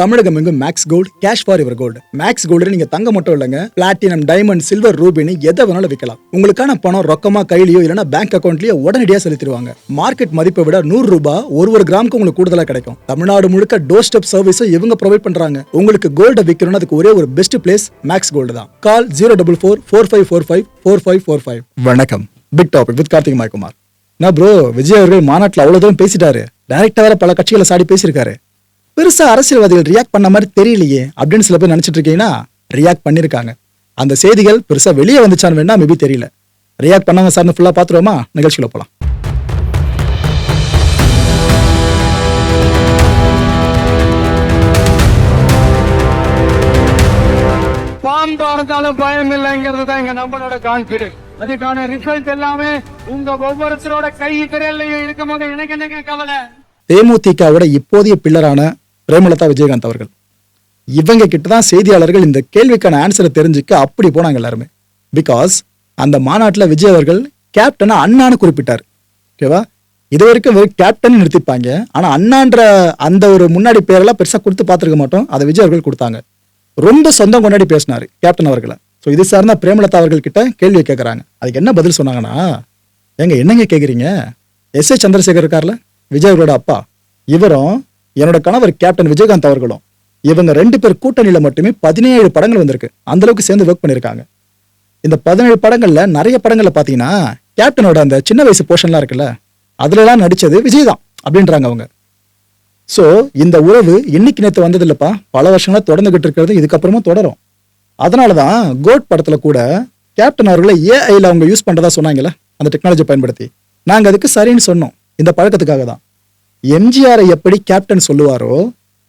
தமிழகம் எங்கும் Max Gold cash for your gold Max Gold நீங்க தங்க மட்டும் இல்லைங்க. பிளாட்டினம் டைமண்ட் சில்வர் ரூபினி எதை வேணாலும் விற்கலாம் உங்களுக்கான பணம் ரொக்கமா கையிலயோ இல்லைன்னா பேங்க் அக்கௌண்ட்லயோ உடனடியாக செலுத்திடுவாங்க. மார்க்கெட் மதிப்பை விட நூறு ரூபாய் ஒரு ஒரு கிராமுக்கு உங்களுக்கு கூடுதலா கிடைக்கும். தமிழ்நாடு முழுக்க டோர் ஸ்டெப் சர்வீஸும் இவங்க ப்ரொவைட் பண்றாங்க. உங்களுக்கு கோல்ட விற்கணும்னு அதுக்கு ஒரே ஒரு பெஸ்ட் பிளேஸ் மேக்ஸ் கோல்டு தான். Call zero double four four five four five four five four five வணக்கம். Big topic with Karthik Maikumar. நான் ப்ரோ விஜய் அவர்கள் மாநாட்டில் அவ்வளோ தூரம் பேசிட்டாரு. டைரக்டா வேற பல கட்சிகளை சாடி பேசியிருக்காரு. பெருசா அரசியல்வாதிகள் ரியாக்ட் பண்ண மாதிரி தெரியலையே அப்படின்னு சில பேர் நினைச்சிட்டு இருக்கீங்கன்னா ரியாக்ட் பண்ணிருக்காங்க அந்த செய்திகள் பெருசா வெளியே வந்துச்சான்னு வேணா மேபி தெரியல. ரியாக்ட் பண்ணாங்க சார்னு ஃபுல்லா பாத்துருவோமா நிகழ்ச்சியில போலாம். பாம்பு பயம் இல்லைங்கிறது தான் எங்க நம்மளோட கான்பிடன்ஸ் அதுக்கான ரிசல்ட் எல்லாமே உங்க ஒவ்வொருத்தரோட கை திரையிலையும் இருக்கும் போது எனக்கு என்னங்க கவலை? தேமுதிகவோட இப்போதைய பில்லரான பிரேமலதா விஜயகாந்த் அவர்கள். இவங்க கிட்ட தான் செய்தியாளர்கள் இந்த கேள்விக்கான ஆன்சரை தெரிஞ்சுக்க அப்படி போனாங்க எல்லாருமே. பிகாஸ் அந்த மாநாட்டில் விஜய் அவர்கள் கேப்டனை அண்ணான்னு குறிப்பிட்டார். ஓகேவா இது வரைக்கும் வெறும் கேப்டன் நிறுத்திப்பாங்க. ஆனால் அண்ணான்ற அந்த ஒரு முன்னாடி பேரெல்லாம் பெருசாக கொடுத்து பார்த்துருக்க மாட்டோம். அதை விஜய் அவர்கள் கொடுத்தாங்க. ரொம்ப சொந்தம் கொண்டாடி பேசினார் கேப்டன் அவர்களை. ஸோ இது சார்ந்த பிரேமலதா அவர்கள் கிட்ட கேள்வி கேட்குறாங்க அதுக்கு என்ன பதில் சொன்னாங்கன்னா ஏங்க என்னங்க கேட்குறீங்க எஸ் ஏ சந்திரசேகர் இருக்கார்ல விஜய் அவர்களோட அப்பா. இவரும் என்னோட கணவர் கேப்டன் விஜயகாந்த் அவர்களும் இவங்க ரெண்டு பேர் கூட்டணியில மட்டுமே பதினேழு படங்கள் வந்திருக்கு. அந்த அளவுக்கு சேர்ந்து ஒர்க் பண்ணியிருக்காங்க. இந்த பதினேழு படங்கள்ல நிறைய படங்கள்ல பாத்தீங்கன்னா கேப்டனோட அந்த சின்ன வயசு போர்ஷன்லாம் இருக்குல்ல அதுலலாம் நடிச்சது விஜய் தான் அப்படின்றாங்க அவங்க. ஸோ இந்த உறவு இன்னைக்கு நேற்று வந்தது இல்லைப்பா பல வருஷங்களா தொடர்ந்துகிட்டு இருக்கிறது இதுக்கப்புறமும் தொடரும். அதனாலதான் கோட் படத்தில் கூட கேப்டன் அவர்களை ஏஐயில் அவங்க யூஸ் பண்ணுறதா சொன்னாங்களே அந்த டெக்னாலஜி பயன்படுத்தி. நாங்கள் அதுக்கு சரின்னு சொன்னோம். இந்த பழக்கத்துக்காக தான் எம்ஜிஆரை எப்படி கேப்டன் சொல்லுவாரோ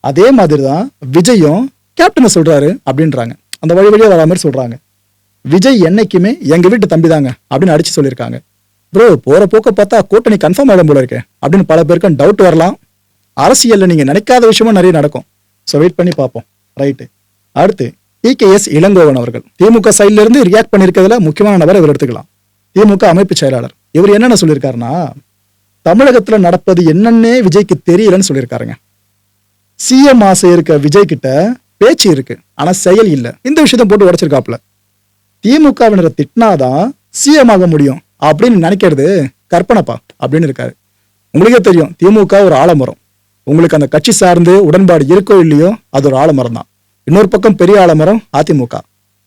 அதே மாதிரி தான் விஜயும் கேப்டனை சொல்கிறாரு அப்படின்றாங்க. அந்த வழி வழியாக வரா மாதிரி சொல்கிறாங்க விஜய் என்னைக்குமே எங்கள் வீட்டு தம்பி தாங்க அப்படின்னு அடிச்சு சொல்லியிருக்காங்க. ப்ரோ போகிற போக்க பார்த்தா கூட்டணி கன்ஃபார்ம் ஆகிடும் போல இருக்கு அப்படின்னு பல பேருக்கும் டவுட் வரலாம். அரசியலில் நீங்கள் நினைக்காத விஷயமும் நிறைய நடக்கும். ஸோ வெயிட் பண்ணி பார்ப்போம். ரைட்டு அடுத்து டிகேஎஸ் இளங்கோவன் அவர்கள். திமுக சைட்லேருந்து ரியாக்ட் பண்ணியிருக்கிறதுல முக்கியமான நபரை இவர் எடுத்துக்கலாம். திமுக அமைப்பு செயலாளர். இவர் என்னென்ன சொல்லியிருக்காருன்னா தமிழகத்தில் நடப்பது என்னன்னே விஜய்க்கு தெரியலன்னு சொல்லியிருக்காருங்க. சிஎம் ஆசை இருக்க விஜய் கிட்ட பேச்சு இருக்கு ஆனா செயல் இல்லை. இந்த விஷயத்த போட்டு உடைச்சிருக்காப்ல திமுகவினரை திட்டினாதான் சிஎம் ஆக முடியும் அப்படின்னு நினைக்கிறது கற்பனைப்பா அப்படின்னு இருக்காரு. உங்களுக்கே தெரியும் திமுக ஒரு ஆலமரம். உங்களுக்கு அந்த கட்சி சார்ந்து உடன்பாடு இருக்கோ இல்லையோ அது ஒரு ஆலமரம் தான். இன்னொரு பக்கம் பெரிய ஆலமரம் அதிமுக.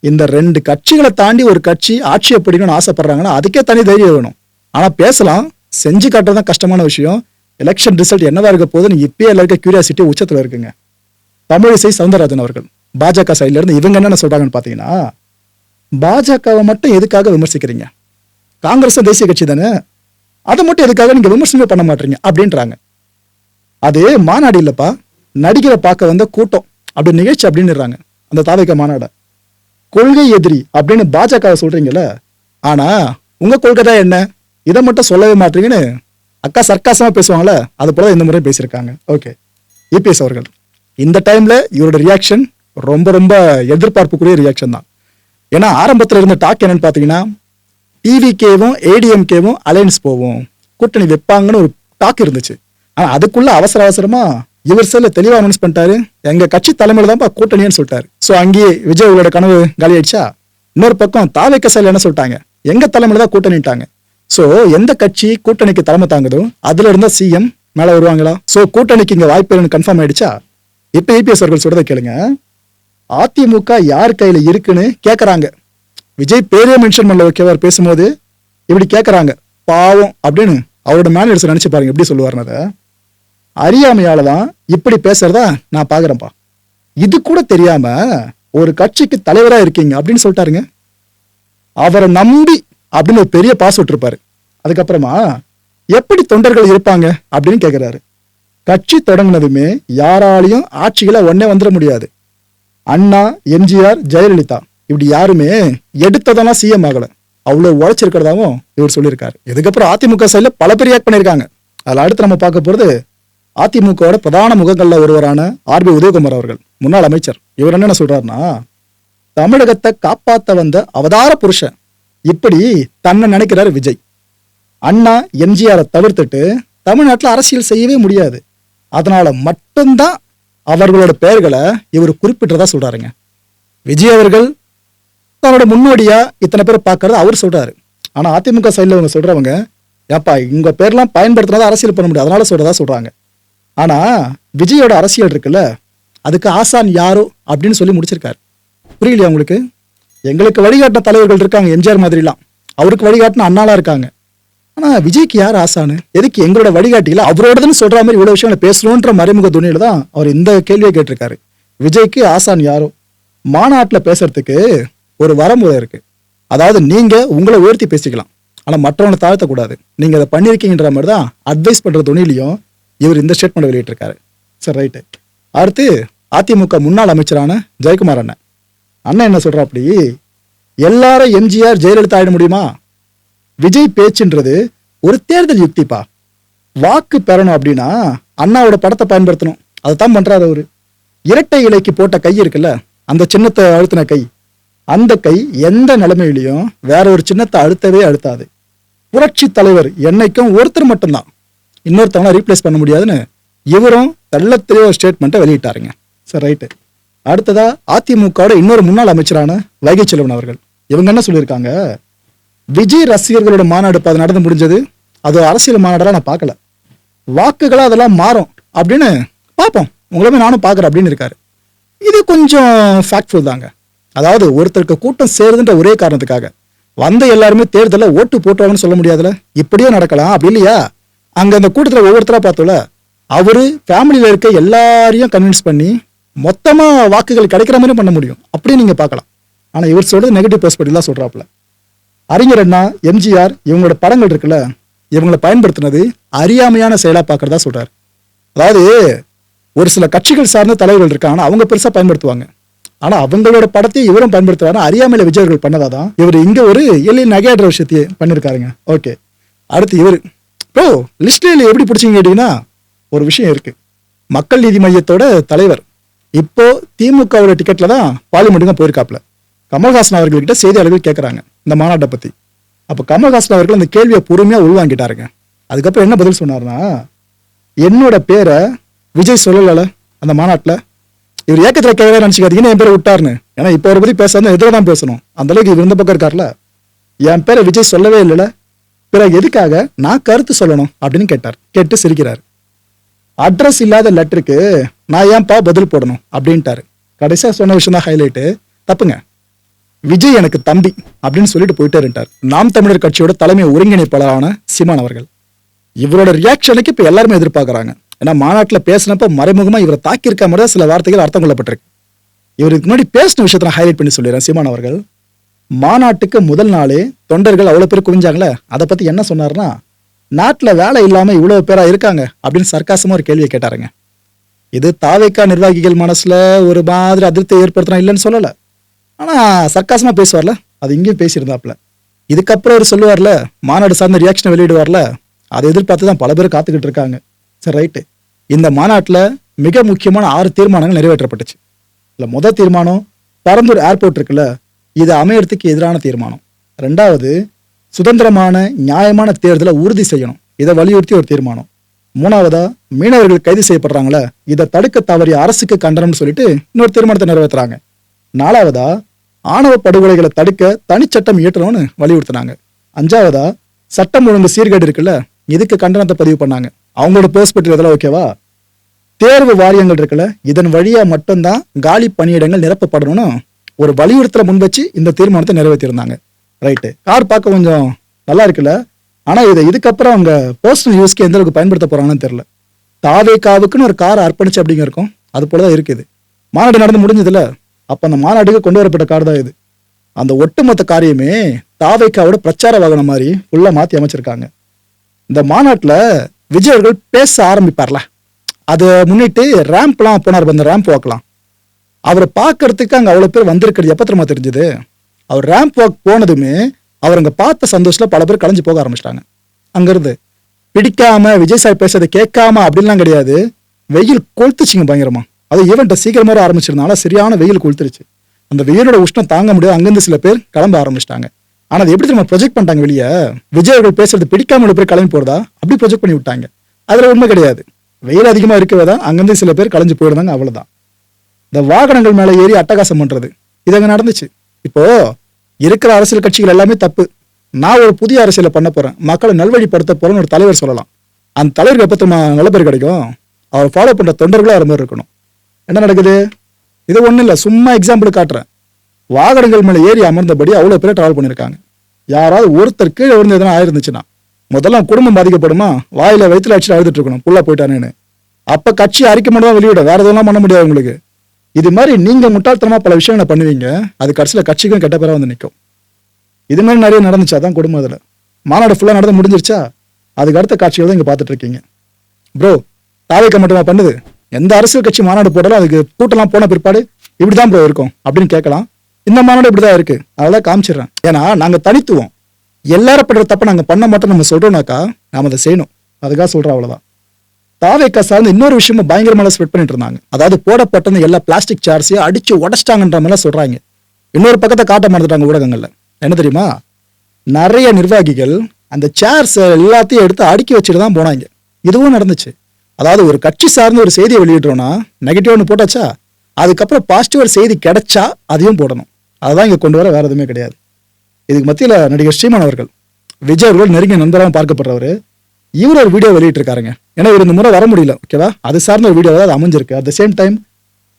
இந்த ரெண்டு கட்சிகளை தாண்டி ஒரு கட்சி ஆட்சியை பிடிக்கணும்னு ஆசைப்படுறாங்கன்னா அதுக்கே தனி தைரியம் வேணும். ஆனா பேசலாம் செஞ்சு காட்டுறது தான் கஷ்டமான விஷயம். எலெக்ஷன் ரிசல்ட் என்னவா இருக்க போகுதுன்னு இப்பயே எல்லாருக்கும் கியூரியாசிட்டி உச்சத்தில் இருக்குங்க. தமிழிசை சவுந்தரராஜன் அவர்கள் பாஜக சைட்லேருந்து இவங்க என்னென்ன சொல்கிறாங்கன்னு பார்த்தீங்கன்னா பாஜகவை மட்டும் எதுக்காக விமர்சிக்கிறீங்க? காங்கிரஸ் தேசிய கட்சி தானே? அதை மட்டும் எதுக்காக நீங்கள் விமர்சனமே பண்ண மாட்டீங்க? அப்படின்றாங்க. அது மாநாடு இல்லைப்பா நடிகரை பார்க்க வந்த கூட்டம் அப்படி நிகழ்ச்சி அப்படின்னுறாங்க. அந்த தாவைக்க மாநாட. கொள்கை எதிரி அப்படின்னு பாஜகவை சொல்கிறீங்களே ஆனால் உங்கள் கொள்கை தான் என்ன? இதை மட்டும் சொல்லவே மாட்டீங்கன்னு அக்கா சர்க்காசமாக பேசுவாங்களே அது போல இந்த முறை பேசியிருக்காங்க. ஓகே இபிஎஸ் அவர்கள் இந்த டைம்ல இவரோட ரியாக்ஷன் ரொம்ப ரொம்ப எதிர்பார்ப்புக்குரிய ரியாக்ஷன் தான். ஏன்னா ஆரம்பத்தில் இருந்த டாக் என்னன்னு பார்த்தீங்கன்னா டிவிகேவும் ஏடிஎம்கேவும் அலையன்ஸ் போவோம் கூட்டணி வைப்பாங்கன்னு ஒரு டாக் இருந்துச்சு. ஆனால் அதுக்குள்ள அவசர அவசரமா இவர் சில தெளிவாக அனௌன்ஸ் பண்ணிட்டாரு. எங்கள் கட்சி தலைமையில் தான்ப்பா கூட்டணின்னு சொல்லிட்டாரு. ஸோ அங்கேயே விஜய் உங்களோட கனவு காலி ஆயிடுச்சா இன்னொரு பக்கம் தாவேக்க சைல என்ன சொல்லிட்டாங்க? எங்கள் தலைமையில் தான் கூட்டணிட்டாங்க சோ எந்த கட்சி கூட்டணிக்கு தலைமை தாங்குதோ அதுல இருந்தா சிஎம் மேல வருவாங்களா? சோ கூட்டணிக்கு இங்க வாய்ப்பு இல்லைன்னு கன்ஃபார்ம் ஆயிடுச்சா? இப்ப ஏபிஎஸ் அவர்கள் சொல்றதை கேளுங்க. அதிமுக யார் கையில இருக்குன்னு கேக்குறாங்க. விஜய் பேரே மென்ஷன் பண்ணல ஓகேவா அவர் பேசும்போது. இப்படி கேக்குறாங்க. பாவம் அப்படின்னு அவரோட மேனேஜர் நினைச்சு பாருங்க எப்படி சொல்லுவாருன்னு அதை. அறியாமையால தான் இப்படி பேசுறதா நான் பாக்குறேன்ப்பா. இது கூட தெரியாம ஒரு கட்சிக்கு தலைவரா இருக்கீங்க அப்படின்னு சொல்லிட்டாருங்க. அவரை நம்பி அப்படின்னு ஒரு பெரிய பாஸ் விட்டுருப்பாரு. அதுக்கப்புறமா எப்படி தொண்டர்கள் இருப்பாங்க? அப்படின்னு கேட்குறாரு கட்சி தொடங்கினதுமே யாராலையும் ஆட்சிகளை ஒன்னே வந்துட முடியாது. அண்ணா எம்ஜிஆர் ஜெயலலிதா இப்படி யாருமே எடுத்ததெல்லாம் சிஎம் ஆகலை. அவ்வளோ உழைச்சிருக்கிறதாவும் இவர் சொல்லியிருக்காரு. இதுக்கப்புறம் அதிமுக சைடில் பல பேர் ஆக்ட் பண்ணியிருக்காங்க. அதில் அடுத்து நம்ம பார்க்க போகிறது அதிமுகவோட பிரதான முகங்களில் ஒருவரான ஆர்பி உதயகுமார் அவர்கள் முன்னாள் அமைச்சர். இவர் என்னென்ன சொல்கிறாருன்னா தமிழகத்தை காப்பாற்ற வந்த அவதார புருஷன் இப்படி தன்னை நினைக்கிறாரு விஜய். அண்ணா எம்ஜிஆரை தவிர்த்துட்டு தமிழ்நாட்டில் அரசியல் செய்யவே முடியாது. அதனால மட்டும்தான் அவர்களோட பெயர்களை இவர் குறிப்பிட்டதா சொல்றாருங்க. விஜய் அவர்கள் தன்னோட முன்னோடியா இத்தனை பேரை பார்க்கறத அவர் சொல்றாரு. ஆனா அதிமுக சைடில் அவங்க சொல்றவங்க ஏப்பா இங்க பேர்லாம் பயன்படுத்தினதா அரசியல் பண்ண முடியும். அதனால சொல்றதா சொல்றாங்க. ஆனா விஜயோட அரசியல் இருக்குல்ல அதுக்கு ஆசான் யாரோ அப்படின்னு சொல்லி முடிச்சிருக்காரு. புரியலையா உங்களுக்கு? எங்களுக்கு வழிகாட்டின தலைவர்கள் இருக்காங்க எம்ஜிஆர் மாதிரிலாம். அவருக்கு வழிகாட்டின அண்ணாலாம் இருக்காங்க. ஆனால் விஜய்க்கு யார் ஆசானு எதுக்கு எங்களோட வழிகாட்டியில் அவரோடதுன்னு சொல்கிற மாதிரி இவ்வளோ விஷயங்களை பேசணுன்ற மறைமுக துணியில் தான் அவர் இந்த கேள்வியை கேட்டிருக்காரு. விஜய்க்கு ஆசான் யாரோ? மாநாட்டில் பேசுறதுக்கு ஒரு வரமுறை இருக்குது அதாவது நீங்கள் உங்களை உயர்த்தி பேசிக்கலாம். ஆனால் மற்றவனை தாழ்த்தக்கூடாது. நீங்கள் அதை பண்ணியிருக்கீங்கன்ற மாதிரி தான் அட்வைஸ் பண்ணுற துணிலையும் இவர் இந்த ஸ்டேட்மெண்ட் வெளியிட்டிருக்காரு. சரி ரைட்டு அடுத்து அதிமுக முன்னாள் அமைச்சரான ஜெயக்குமார் அண்ணன். அண்ணன் என்ன சொல்றாப்படி எல்லாரும் எம்ஜிஆர் ஜெயலலிதா ஆயிட முடியுமா? விஜய் பேச்சுன்றது ஒரு தேர்தல் யுக்திப்பா. வாக்கு பெறணும் அப்படின்னா அண்ணாவோட படத்தை பயன்படுத்தணும். அதைத்தான் பண்றாரு அவரு. இரட்டை இலைக்கு போட்ட கை இருக்குல்ல அந்த சின்னத்தை அழுத்தின கை. அந்த கை எந்த நிலைமையிலையும் வேற ஒரு சின்னத்தை அழுத்தவே அழுத்தாது. புரட்சி தலைவர் என்னைக்கும் ஒருத்தர் மட்டும்தான். இன்னொருத்தவங்கள ரீப்ளேஸ் பண்ண முடியாதுன்னு இவரும் தெள்ள ஒரு ஸ்டேட்மெண்ட்டை வெளியிட்டாருங்க. சரி ரைட்டு அடுத்ததா அதிமுகவோட இன்னொரு முன்னாள் அமைச்சரான வைகை செல்வன் அவர்கள். இவங்க என்ன சொல்லியிருக்காங்க? விஜய் ரசிகர்களோட மாநாடு இப்போ அது நடந்து முடிஞ்சது. அது அரசியல் மாநாடெல்லாம் நான் பார்க்கல. வாக்குகளாக அதெல்லாம் மாறும் அப்படின்னு பார்ப்போம். உங்களுமே நானும் பார்க்குறேன் அப்படின்னு இருக்காரு. இது கொஞ்சம் ஃபேக்ட்ஃபுல் தாங்க. அதாவது ஒருத்தருக்கு கூட்டம் சேருதுன்ற ஒரே காரணத்துக்காக. வந்த எல்லாருமே தேர்தலில் ஓட்டு போட்டுவாங்கன்னு சொல்ல முடியாதுல்ல இப்படியே நடக்கலாம். அப்படி இல்லையா? அங்கே அந்த கூட்டத்தில் ஒவ்வொருத்தராக பார்த்தோம்ல. அவரு ஃபேமிலியில் இருக்க எல்லாரையும் கன்வின்ஸ் பண்ணி மொத்தமாக வாக்குகள் கிடைக்கிற மாதிரி பண்ண முடியும். அப்படி நீங்கள் பார்க்கலாம். ஆனால் இவர் சொல்கிறது நெகட்டிவ் பெர்ஸ்பெக்டிவ் தான் சொல்கிறாப்புல அறிஞர் அண்ணா எம்ஜிஆர் இவங்களோட படங்கள் இருக்குல்ல இவங்களை பயன்படுத்தினது அறியாமையான செயலா பார்க்குறதா சொல்கிறார் அதாவது ஒரு சில கட்சிகள் சார்ந்த தலைவர்கள் இருக்காங்க அவங்க பெருசாக பயன்படுத்துவாங்க. ஆனால் அவங்களோட படத்தை இவரும் பயன்படுத்துவாரு அறியாமையில் விஜயர்கள் பண்ணதாதான் இவர் இங்கே ஒரு எள்ளி நகையாடுற விஷயத்தையே பண்ணியிருக்காருங்க ஓகே. அடுத்து இவர். ப்ரோ லிஸ்ட்ல எப்படி பிடிச்சிங்க கேட்டிங்கன்னா ஒரு விஷயம் இருக்குது மக்கள் நீதி மையத்தோட தலைவர் இப்போ திமுகவோட டிக்கெட்ல தான் பார்லிமெண்ட்டுக்கு போயிருக்காப்ல கமல்ஹாசன் அவர்கள்கிட்ட செய்தியாளர்கள் கேட்குறாங்க இந்த மாநாட்டை பத்தி. அப்போ கமல்ஹாசன் அவர்கள் அந்த கேள்வியை பொறுமையா உள்வாங்கிட்டாருங்க. அதுக்கப்புறம் என்ன பதில் சொன்னார்னா என்னோட பேரை விஜய் சொல்லல அந்த மாநாட்டில். இவர் ஏக்கத்தில் கேட்கறதா நினச்சிக்காதீங்கன்னு என் பேரை விட்டாருன்னு. ஏன்னா இப்போ அவரை பத்தி பேசாத எதிர தான் பேசணும். அந்த அளவுக்கு இவர் இந்த பக்கம் இருக்கார்ல. என் பேரை விஜய் சொல்லவே இல்லைல்ல பிறகு எதுக்காக நான் கருத்து சொல்லணும் அப்படின்னு கேட்டார். கேட்டு சிரிக்கிறார். அட்ரஸ் இல்லாத லெட்டருக்கு நான் ஏன்பா பதில் போடணும்? அப்படின்ட்டாரு. கடைசியா சொன்ன விஷயம் தான் ஹைலைட்டு தப்புங்க. விஜய் எனக்கு தம்பி அப்படின்னு சொல்லிட்டு போயிட்டே இருந்தார் நாம் தமிழர் கட்சியோட தலைமை ஒருங்கிணைப்பாளரான சிமான் அவர்கள். இவரோட ரியாக்ஷனுக்கு இப்ப எல்லாருமே எதிர்பார்க்கறாங்க. ஏன்னா மாநாட்டில் பேசினப்ப மறைமுகமா இவரை தாக்கியிருக்க மாதிரி சில வார்த்தைகள் அர்த்தம் கொள்ளப்பட்டிருக்கு. இவருக்கு முன்னாடி பேசின விஷயத்தை நான் ஹைலைட் பண்ணி சொல்லிடுறேன் சீமான் அவர்கள். மாநாட்டுக்கு முதல் நாளே தொண்டர்கள் அவ்வளவு பேர் குவிஞ்சாங்களே? அதை பத்தி என்ன சொன்னார்னா நாட்டில் வேலை இல்லாமல் இவ்வளோ பேராக இருக்காங்க அப்படின்னு சர்க்காசமாக ஒரு கேள்வியை கேட்டாருங்க. இது தாவேக்கா நிர்வாகிகள் மனசில் ஒரு மாதிரி அதிருப்தியை ஏற்படுத்தினா இல்லைன்னு சொல்லலை. ஆனால் சர்க்காசமாக பேசுவார்ல அது இங்கேயும் பேசியிருந்தாப்ல இதுக்கப்புறம் அவர் சொல்லுவார்ல மாநாடு சார்ந்த ரியாக்ஷனை வெளியிடுவார்ல அதை எதிர்பார்த்து தான் பல பேர் காத்துக்கிட்டு இருக்காங்க. சரி ரைட்டு இந்த மாநாட்டில் மிக முக்கியமான ஆறு தீர்மானங்கள் நிறைவேற்றப்பட்டுச்சு. இல்லை முதல் தீர்மானம் பரந்தூர் ஏர்போர்ட் இருக்குல்ல இது அமையறதுக்கு எதிரான தீர்மானம். ரெண்டாவது சுதந்திரமான நியாயமான தேர்தலை உறுதி செய்யணும். இதை வலியுறுத்தி ஒரு தீர்மானம். மூணாவதா மீனவர்கள் கைது செய்யப்படுறாங்களே இதை தடுக்க தவறிய அரசுக்கு கண்டனம்னு சொல்லிட்டு இன்னொரு தீர்மானத்தை நிறைவேற்றுறாங்க நாலாவதா ஆணவ படுகொலைகளை தடுக்க தனிச்சட்டம் இயற்றணும்னு வலியுறுத்தினாங்க. அஞ்சாவதா சட்டம் ஒழுங்கு சீர்கேடு இருக்குல்ல இதுக்கு கண்டனத்தை பதிவு பண்ணாங்க. அவங்களோட பெர்ஸ்பெக்டிவ் இதெல்லாம் ஓகேவா தேர்வு வாரியங்கள் இருக்குல்ல இதன் வழியா மட்டும்தான் காலி பணியிடங்கள் நிரப்பப்படணும்னு ஒரு வலியுறுத்தலை முன் வச்சு இந்த தீர்மானத்தை நிறைவேற்றியிருந்தாங்க. ரைட்டு கார் பார்க்க கொஞ்சம் நல்லா இருக்குல்ல? ஆனால் இதை இதுக்கப்புறம் அவங்க பர்சனல் யூஸ்க்கு எந்த அளவுக்கு பயன்படுத்த போகிறாங்கன்னு தெரில தாவே காவுக்குன்னு ஒரு கார் அர்ப்பணிச்சு அப்படிங்க இருக்கும். அது போலதான் இருக்குது. மாநாடு நடந்து முடிஞ்சதுல அப்போ அந்த மாநாட்டுக்கு கொண்டு வரப்பட்ட கார் தான் இது. அந்த ஒட்டுமொத்த காரியமே தாவைக்காவோட பிரச்சார வாகனம் மாதிரி ஃபுல்லாக மாற்றி அமைச்சிருக்காங்க. இந்த மாநாட்டில் விஜய் அவர்கள் பேச ஆரம்பிப்பார்ல. அதை முன்னிட்டு ரேம்ப்லாம் போனார் அந்த ரேம்ப் வாக்கலாம் அவரை பார்க்கறதுக்கு அங்கே அவ்வளோ பேர் வந்திருக்கிறது எப்ப தெரியுமா தெரிஞ்சது? அவர் ரேம்ப் வாக் போனதுமே அவர் அங்கே பார்த்த சந்தோஷத்தில் பல பேர் கலைஞ்சு போக ஆரம்பிச்சிட்டாங்க. அங்கிருந்து பிடிக்காம விஜய் சார் பேசுறதை கேட்காம அப்படின்லாம் கிடையாது. வெயில் கொளுத்துச்சிங்க பயங்கரமா. அது ஈவெண்ட்டை சீக்கிரமாக ஆரம்பிச்சிருந்தால சரியான வெயில் கொளுத்துருச்சு. அந்த வெயிலோட உஷ்ணம் தாங்க முடியாது. அங்கேருந்து சில பேர் கிளம்ப ஆரம்பிச்சிட்டாங்க. ஆனால் அது எப்படி நம்ம ப்ரொஜெக்ட் பண்ணிட்டாங்க வெளியே? விஜய் அவர்கள் பேசுறது பிடிக்காம பேர் கிளம்பி போறதா? அப்படி ப்ரொஜெக்ட் பண்ணி விட்டாங்க. அதில் உண்மை கிடையாது. வெயில் அதிகமாக இருக்கவே தான் அங்கேருந்து சில பேர் கலைஞ்சு போயிடுறாங்க அவ்வளோதான் இந்த வாகனங்கள் மேலே ஏறி அட்டகாசம் பண்ணுறது இது அங்கே நடந்துச்சு. இப்போது இருக்கிற அரசியல் கட்சிகள் எல்லாமே தப்பு. நான் ஒரு புதிய அரசியலை பண்ண போறேன். மக்களை நல்வழிப்படுத்த போறேன்னு ஒரு தலைவர் சொல்லலாம். அந்த தலைவருக்கு எப்போ நல்ல பேர் கிடைக்கும்? அவர் ஃபாலோ பண்ற தொண்டர்களும் அது மாதிரி இருக்கணும். என்ன நடக்குது? இது ஒன்றும் இல்லை. சும்மா எக்ஸாம்பிள் காட்டுறேன். வாகனங்கள் மேலே ஏறி அமர்ந்தபடி அவ்வளோ பேர் ட்ராவல் பண்ணியிருக்காங்க. யாராவது ஒருத்தர் கீழே விழுந்து எதனா ஆயிருந்துச்சுன்னா முதல்ல குடும்பம் பாதிக்கப்படுமா? வாயில வயிற்றுல அடிச்சுட்டு அழுதுட்டு இருக்கணும். புள்ள போயிட்டானேன்னு. அப்ப கட்சி அறிக்கை மட்டும் தான் வெளியிட. வேற எதுவும் பண்ண முடியாது உங்களுக்கு. இது மாதிரி நீங்க முட்டாள்தனமா பல விஷயங்களை பண்ணுவீங்க அது கடைசியில் கட்சிக்கும் கெட்ட பேரா வந்து நிற்கும் இது மாதிரி நிறைய நடந்துச்சு அதான் குடும்பம் அதில். மாநாடு ஃபுல்லாக நடந்து முடிஞ்சிருச்சா? அதுக்கு அடுத்த காட்சிகள் தான் இங்கே பார்த்துட்டு இருக்கீங்க. ப்ரோ தாவைக்க மட்டுமா பண்ணுது? எந்த அரசியல் கட்சி மாநாடு போட்டாலும் அதுக்கு கூட்டம்லாம் போன பிற்பாடு இப்படிதான் ப்ரோ இருக்கும் அப்படின்னு கேட்கலாம். இந்த மாநாடு இப்படி தான் இருக்கு அதெல்லாம் காமிச்சிடுறேன். ஏன்னா நாங்கள் தனித்துவம். எல்லாரும் பண்ணுற தப்பை நாங்கள் பண்ண மாட்டோம் நம்ம சொல்கிறோம்னாக்கா நாம் அதை செய்யணும். அதுக்காக சொல்கிறோம் அவ்வளோதான் தாவேக்கா சார்ந்து இன்னொரு விஷயமும் பயங்கரமாக ஸ்ப்ரெட் பண்ணிட்டு இருந்தாங்க. அதாவது போடப்பட்டிருந்த எல்லா பிளாஸ்டிக் சேர்ஸையும் அடிச்சு உடச்சிட்டாங்கன்ற மாதிரிலாம் சொல்றாங்க. இன்னொரு பக்கத்தை காட்ட மறந்துட்டாங்க ஊடகங்கள்ல. என்ன தெரியுமா? நிறைய நிர்வாகிகள் அந்த சேர்ஸ் எல்லாத்தையும் எடுத்து அடுக்கி வச்சுட்டு தான் போனாங்க. இதுவும் நடந்துச்சு. அதாவது ஒரு கட்சி சார்ந்து ஒரு செய்தியை வெளியிடுறோம்னா நெகட்டிவ் ஒன்று போட்டாச்சா? அதுக்கப்புறம் பாசிட்டிவ் ஒரு செய்தி கிடைச்சா அதையும் போடணும். அதுதான் இங்கே கொண்டு வர வேற எதுவுமே கிடையாது. இதுக்கு மத்தியில் நடிகர் ஸ்ரீமான் அவர்கள். விஜய் அவர்கள் நெருங்கிய நண்பராக பார்க்கப்படுறவர். இவர் ஒரு வீடியோ வெளியிட்டிருக்காருங்க. ஏன்னா இவர் இந்த முறை வர முடியல ஓகேவா அது சார்ந்த ஒரு வீடியோ அது அமைஞ்சிருக்கு. அட் த சேம் டைம்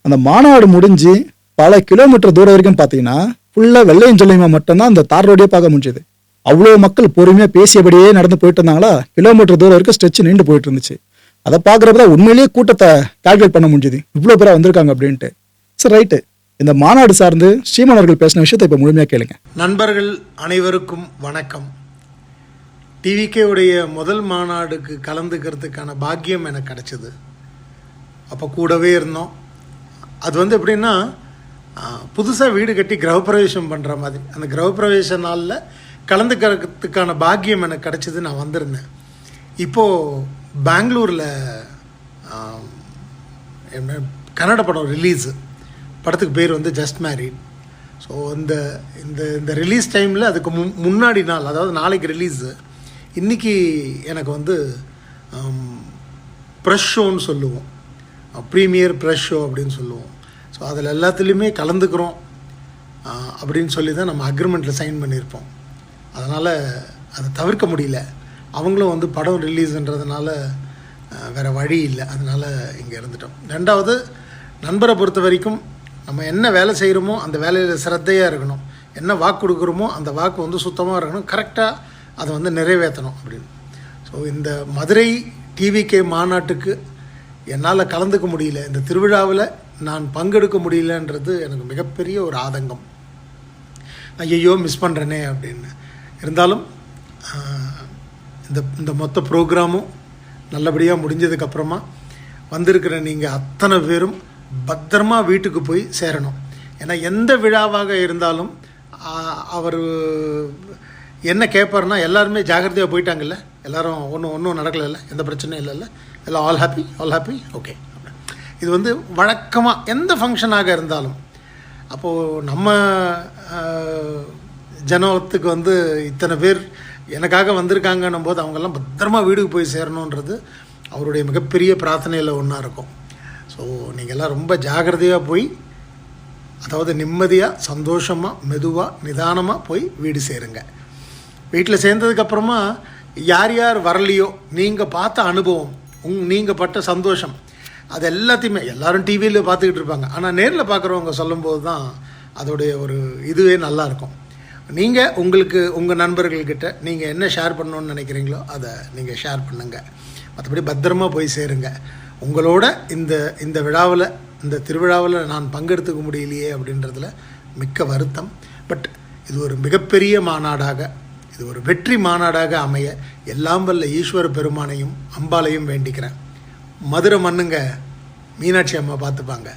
அந்த மாநாடு முடிஞ்சு பல கிலோமீட்டர் தூரம் வரைக்கும் பார்த்தீங்கன்னா ஃபுல்லாக வெள்ளையும் சொல்லியுமா மட்டும்தான் அந்த தார் ரோடே பார்க்க முடிஞ்சது. அவ்வளோ மக்கள் பொறுமையாக பேசியபடியே நடந்து போயிட்டு இருந்தாங்களா? கிலோமீட்டர் தூரம் வரைக்கும் ஸ்ட்ரெச் நின்று போயிட்டு இருந்துச்சு. அதை பார்க்குறப்ப தான் உண்மையிலேயே கூட்டத்தை கால்குலேட் பண்ண முடிஞ்சுது. இவ்வளோ பேராக வந்திருக்காங்க அப்படின்ட்டு. சரி ரைட்டு இந்த மாநாடு சார்ந்து ஸ்ரீமான் அவர்கள் பேசின விஷயத்தை இப்போ முழுமையாக கேளுங்க. நண்பர்கள் அனைவருக்கும் வணக்கம். டிவிகே உடைய முதல் மாநாடுக்கு கலந்துக்கிறதுக்கான பாக்கியம் எனக்கு கிடச்சிது. அப்போ கூடவே இருந்தோம். அது வந்து எப்படின்னா புதுசாக வீடு கட்டி கிரகப்பிரவேசம் பண்ணுற மாதிரி. அந்த கிரகப்பிரவேச நாளில் கலந்துக்கிறதுக்கான பாக்கியம் எனக்கு கிடச்சிது நான் வந்திருந்தேன். இப்போது பெங்களூரில் என்ன கன்னட படம் ரிலீஸு படத்துக்கு பேர் வந்து ஜஸ்ட் மேரிட் ஸோ இந்த இந்த இந்த ரிலீஸ் டைமில் அதுக்கு முன் முன்னாடி நாள் அதாவது நாளைக்கு ரிலீஸு இன்றைக்கி எனக்கு வந்து ப்ரெஷ் ஷோன்னு சொல்லுவோம். ப்ரீமியர் ப்ரெஷ் ஷோ அப்படின்னு சொல்லுவோம். ஸோ அதில் எல்லாத்துலேயுமே கலந்துக்கிறோம். அப்படின்னு சொல்லி தான் நம்ம அக்ரிமெண்ட்டில் சைன் பண்ணியிருப்போம். அதனால் அதை தவிர்க்க முடியல. அவங்களும் வந்து படம் ரிலீஸ்ன்றதுனால வேறு வழி இல்லை. அதனால் இங்கே இருந்துட்டோம். ரெண்டாவது நண்பரை பொறுத்த வரைக்கும் நம்ம என்ன வேலை செய்கிறோமோ அந்த வேலையில் சிரத்தையாக இருக்கணும். என்ன வாக்கு கொடுக்குறோமோ அந்த வாக்கு வந்து சுத்தமாக இருக்கணும். கரெக்டாக அதை வந்து நிறைவேற்றணும் அப்படின்னு. ஸோ இந்த மதுரை டிவிகே மாநாட்டுக்கு என்னால் கலந்துக்க முடியல. இந்த திருவிழாவில் நான் பங்கெடுக்க முடியலன்றது எனக்கு மிகப்பெரிய ஒரு ஆதங்கம். ஐயோ மிஸ் பண்ணுறேனே அப்படின்னு. இருந்தாலும் இந்த இந்த மொத்த ப்ரோக்ராமும் நல்லபடியாக முடிஞ்சதுக்கப்புறமா வந்திருக்கிற நீங்கள் அத்தனை பேரும் பத்திரமா வீட்டுக்கு போய் சேரணும். ஏன்னா எந்த விழாவாக இருந்தாலும் அவர் என்ன கேட்பாருன்னா எல்லாருமே ஜாகிரதையாக போயிட்டாங்கல்ல? எல்லாரும் ஒன்றும் ஒன்றும் நடக்கலைல்ல? எந்த பிரச்சனையும் இல்லைல்ல? எல்லாம் all happy all happy okay இது வந்து வழக்கமாக எந்த ஃபங்க்ஷனாக இருந்தாலும் அப்போது நம்ம ஜனத்துக்கு வந்து இத்தனை பேர் எனக்காக வந்திருக்காங்கன்னும் போது அவங்கெல்லாம் பத்திரமா வீடுக்கு போய் சேரணுன்றது அவருடைய மிகப்பெரிய பிரார்த்தனையில் ஒன்றா இருக்கும். ஸோ நீங்கள் எல்லாம் ரொம்ப ஜாகிரதையாக போய் அதாவது நிம்மதியாக சந்தோஷமாக மெதுவாக நிதானமாக போய் வீடு சேருங்க. வீட்டில் சேர்ந்ததுக்கப்புறமா யார் யார் வரலையோ நீங்கள் பார்த்த அனுபவம் உங் நீங்கள் பட்ட சந்தோஷம் அது எல்லாத்தையுமே எல்லோரும் டிவியில் பார்த்துக்கிட்டு இருப்பாங்க. ஆனால் நேரில் பார்க்குறவங்க சொல்லும்போது தான் அதோடைய ஒரு இதுவே நல்லா இருக்கும் நீங்கள் உங்களுக்கு உங்கள் நண்பர்கள்கிட்ட நீங்கள் என்ன ஷேர் பண்ணணும்னு நினைக்கிறீங்களோ அதை நீங்கள் ஷேர் பண்ணுங்கள் மற்றபடி பத்திரமா போய் சேருங்க. உங்களோட இந்த இந்த விழாவில் இந்த திருவிழாவில் நான் பங்கெடுத்துக்க முடியலையே அப்படின்றதுல மிக்க வருத்தம். பட் இது ஒரு மிகப்பெரிய மாநாடாக இது ஒரு வெற்றி மாநாடாக அமைய எல்லாம் வல்ல ஈஸ்வர பெருமானையும் அம்பாலையும் வேண்டிக்கிறேன். மதுரை மண்ணுங்க மீனாட்சி அம்மா பார்த்துப்பாங்க.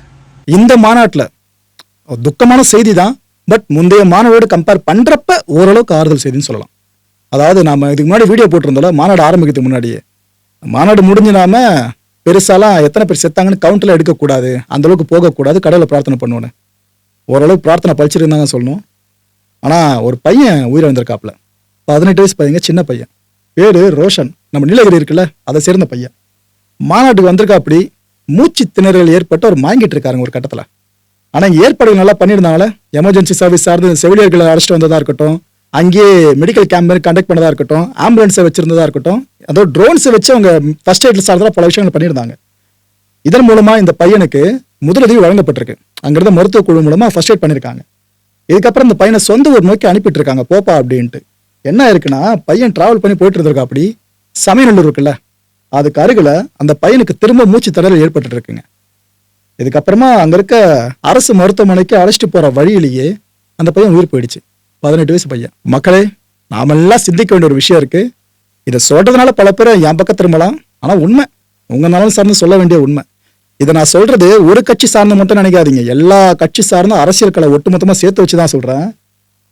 இந்த மாநாட்டில் துக்கமான செய்தி தான் பட் முந்தைய மாநாடோடு கம்பேர் பண்ணுறப்ப ஓரளவுக்கு ஆறுதல் செய்தின்னு சொல்லலாம். அதாவது நாம் இதுக்கு முன்னாடி வீடியோ போட்டிருந்தோம்ல மாநாடு ஆரம்பிக்கிறதுக்கு முன்னாடியே. மாநாடு முடிஞ்சு நாம பெருசாலாம் எத்தனை பேர் செத்தாங்கன்னு கவுண்டில் எடுக்கக்கூடாது அந்த அளவுக்கு போகக்கூடாது கடவுளை பிரார்த்தனை பண்ணுவோன்னு. ஓரளவுக்கு பிரார்த்தனை பழிச்சிருந்தாங்க சொல்லணும். ஆனால் ஒரு பையன் உயிரிழந்திருக்காப்புல. பதினெட்டு வயசு பையங்க சின்ன பையன். பேரு ரோஷன். நம்ம நீலகிரி இருக்குல்ல அதை சேர்ந்த பையன். மாநாட்டுக்கு வந்திருக்கா அப்படி மூச்சு திணறல் ஏற்பட்டு அவர் மாங்கிட்டு இருக்காருங்க ஒரு கட்டத்தில். ஆனால் இங்கே ஏற்பாடுகள் நல்லா பண்ணியிருந்தாங்களே எமர்ஜென்சி சர்வீஸ் சார்ந்து செவிலியர்களை அழைச்சிட்டு வந்ததாக இருக்கட்டும் அங்கேயே மெடிக்கல் கேம்ப் கண்டக்ட் பண்ணதாக இருக்கட்டும் ஆம்புலன்ஸை வச்சிருந்ததாக இருக்கட்டும் அதோ ட்ரோன்ஸை வச்சு அவங்க ஃபர்ஸ்ட் எய்ட்ல சார்ந்த பல விஷயங்கள் பண்ணியிருந்தாங்க. இதன் மூலமாக இந்த பையனுக்கு முதலுதவி வழங்கப்பட்டிருக்கு. அங்கிருந்த மருத்துவ குழு மூலமாக ஃபர்ஸ்ட் எய்ட் பண்ணியிருக்காங்க. இதுக்கப்புறம் இந்த பையனை சொந்த ஊர் நோக்கி அனுப்பிட்டு இருக்காங்க போப்பா அப்படின்ட்டு. என்ன இருக்குன்னா பையன் டிராவல் பண்ணி போயிட்டு இருந்திருக்கா அப்படி சமயநல்லூர் இருக்குல்ல. அதுக்கு அருகில் அந்த பையனுக்கு திரும்ப மூச்சு திணறல் ஏற்பட்டு இருக்குங்க. இதுக்கப்புறமா அங்க இருக்க அரசு மருத்துவமனைக்கு அழைச்சிட்டு போற வழியிலேயே அந்த பையன் உயிர் போயிடுச்சு. பதினெட்டு வயசு பையன். மக்களே நாமெல்லாம் சிந்திக்க வேண்டிய ஒரு விஷயம் இருக்கு. இதை சொல்றதுனால பல பேர் என் பக்கம் திரும்பலாம். ஆனா உண்மை உங்க நலன் சார்ந்து சொல்ல வேண்டிய உண்மை. இதை நான் சொல்றது ஒரு கட்சி சார்ந்து மட்டும் நினைக்காதீங்க. எல்லா கட்சி சார்ந்த அரசியல்களை ஒட்டுமொத்தமா சேர்த்து வச்சு தான் சொல்றேன்.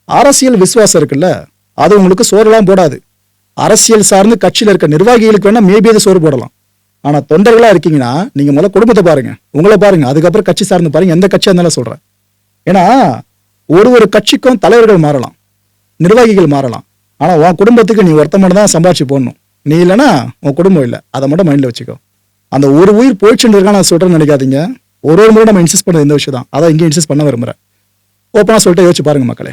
அரசியல் விசுவாசம் இருக்குல்ல. அது உங்களுக்கு சோறுலாம் போடாது. அரசியல் சார்ந்து கட்சியில் இருக்க நிர்வாகிகளுக்கு வேணால் மேபி அது சோறு போடலாம். ஆனால் தொண்டர்களாக இருக்கீங்கன்னா நீங்கள் முதல்ல குடும்பத்தை பாருங்கள் உங்களை பாருங்கள் அதுக்கப்புறம் கட்சி சார்ந்து பாருங்கள் எந்த கட்சியாக இருந்தாலும் சொல்கிறேன் ஏன்னா ஒரு ஒரு கட்சிக்கும் தலைவர்கள் மாறலாம். நிர்வாகிகள் மாறலாம். ஆனால் உன் குடும்பத்துக்கு நீ ஒருத்த மட்டும் தான் சம்பாரிச்சு போடணும். நீ இல்லைன்னா உன் குடும்பம் இல்லை. அதை மட்டும் மைண்டில் வச்சுக்கோ. அந்த ஒரு உயிர் போயிடுச்சுன்னு இருக்கா நான் சொல்றேன்னு நினைக்காதீங்க. ஒரு ஒரு முறை நம்ம இன்சிஸ்ட் பண்ணுறது இந்த விஷயம் தான். அதான் இங்கே இன்சிஸ்ட் பண்ண விரும்புகிறேன் ஓப்பனாக சொல்லிட்டு யோசிச்சு பாருங்கள் மக்களே.